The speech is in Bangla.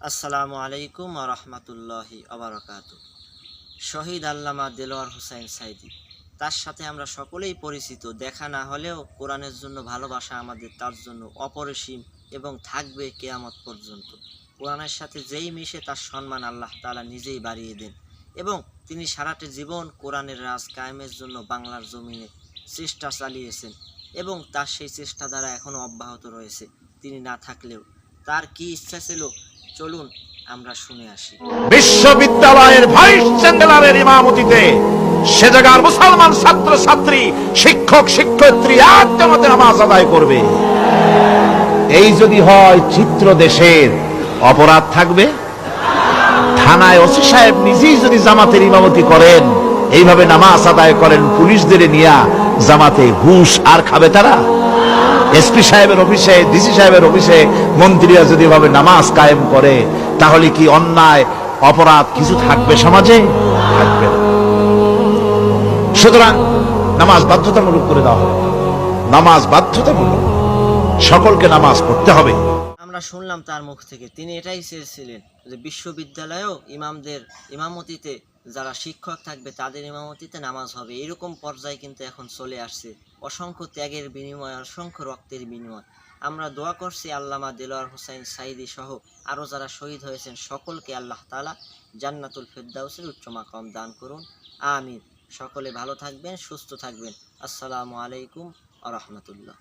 আসসালামু আলাইকুম আ রহমতুল্লাহি আবরকাত শহীদ আল্লামা দেলোয়ার হুসাইন সাইদি, তার সাথে আমরা সকলেই পরিচিত। দেখা না হলেও কোরআনের জন্য ভালোবাসা আমাদের তার জন্য অপরিসীম এবং থাকবে কেয়ামত পর্যন্ত। কোরআনের সাথে যেই মিশে তার সম্মান আল্লাহ তালা নিজেই বাড়িয়ে দেন এবং তিনি সারাটি জীবন কোরআনের রাজ কায়েমের জন্য বাংলার জমিনে চেষ্টা চালিয়েছেন এবং তার সেই চেষ্টা দ্বারা এখনও অব্যাহত রয়েছে। তিনি না থাকলেও তার কি ইচ্ছা ছিল চলুন, আমরা শুনে আসি। বিশ্ববিদ্যালয়ের ভাইস চ্যান্সেলরের ইমামতিতে সে জায়গার মুসলমান ছাত্র ছাত্রী শিক্ষক, শিক্ষয়িত্রী এক জামাতে নামাজ আদায় করবে। এই যদি হয় চিত্র দেশের অপরাধ থাকবে? থানায় ওসি সাহেব নিজেই যদি জামাতের ইমামতি করেন, এইভাবে নামাজ আদায় করেন, পুলিশদের নিয়া জামাতে ঘুষ আর খাবে তারা? এসপি সাহেবের অফিসে, ডিসি সাহেবের অফিসে মন্ত্রীরা যদি এভাবে নামাজ কায়েম করে, তাহলে কি অন্যায়, অপরাধ কিছু থাকবে সমাজে? থাকবে সুতরাং নামাজ বাধ্যতামূলক করে দেওয়া হবে। নামাজ বাধ্যতামূলক। সকলকে নামাজ পড়তে হবে। আমরা শুনলাম তার মুখ থেকে। তিনি এটাই চেয়েছিলেন যে বিশ্ববিদ্যালয়েও ইমামদের, ইমামতিতে যারা শিক্ষক থাকবে তাদের ইমামতিতে নামাজ হবে। এরকম পর্যায়ে কিন্তু এখন চলে আসছে। অসংখ্য ত্যাগের বিনিময়, অসংখ্য রক্তের বিনিময়। আমরা দোয়া করছি আল্লামা দেলোয়ার হোসেন সাইদি সহ আরও যারা শহীদ হয়েছেন সকলকে আল্লাহ তালা জান্নাতুল ফেরদাউসের উচ্চ মাকাম দান করুন। আমিন। সকলে ভালো থাকবেন, সুস্থ থাকবেন। আসসালামু আলাইকুম আ রহমতুল্লাহ।